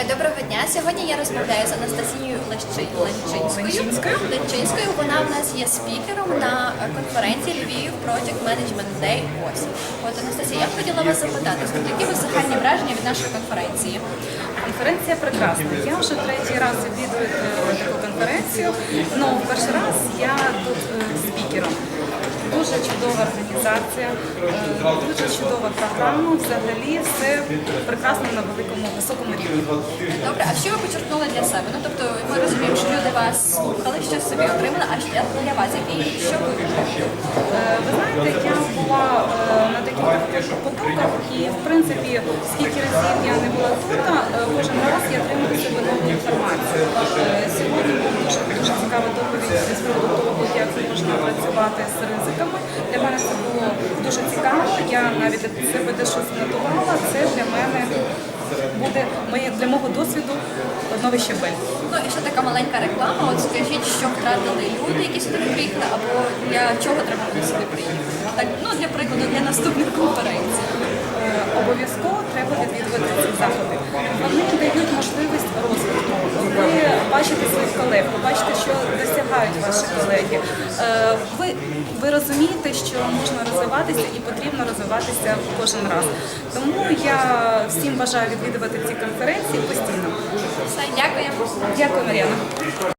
Е, Доброго дня. Сьогодні я розмовляю з Анастасією Ленчинською. Ленчинською. Вона в нас є спікером на конференції Львів Project Management Day осінь. От Анастасія, я б хотіла вас запитати, які ви загальні враження від нашої конференції? Конференція прекрасна. Я вже третій раз відвідую таку конференцію. Ну, перший раз я тут е, спікером. Дуже чудова організація, е, дуже чудова програма. Взагалі все прекрасно на великому високому рівні. Добре, а що ви почерпнули для себе? Ну тобто ми розуміємо, що люди вас слухали, щось собі отримали, а ще для вас, які що ви? Е, Ви знаєте, я була е, на таких потоках і, в принципі, скільки разів я не була тут, кожен раз я отримала себе нову інформацію. Сьогодні був дуже, дуже цікава доповідь з приводу того, як можна працювати з ризиками. Для мене це було дуже цікаво. Я навіть для себе дещо занотувала. Це для мене буде моє для мого досвіду новий щебель. Ну і ще така маленька реклама. От скажіть, що втратили люди, які сюди приїхали, або для чого треба було сюди приїхати? Так, ну для прикладу, для наступних конференцій. Е, Обов'язково треба відвідувати ці заходи. Вони дають можливість розвитку. Ви бачите своїх колег, ви бачите, що досягають ваші колеги. Е, Ви, ви розумієте, що можна розвиватися і потрібно розвиватися кожен раз. Тому я всім бажаю відвідувати ці конференції постійно. Все, дякую. Дякую, Мар'яна.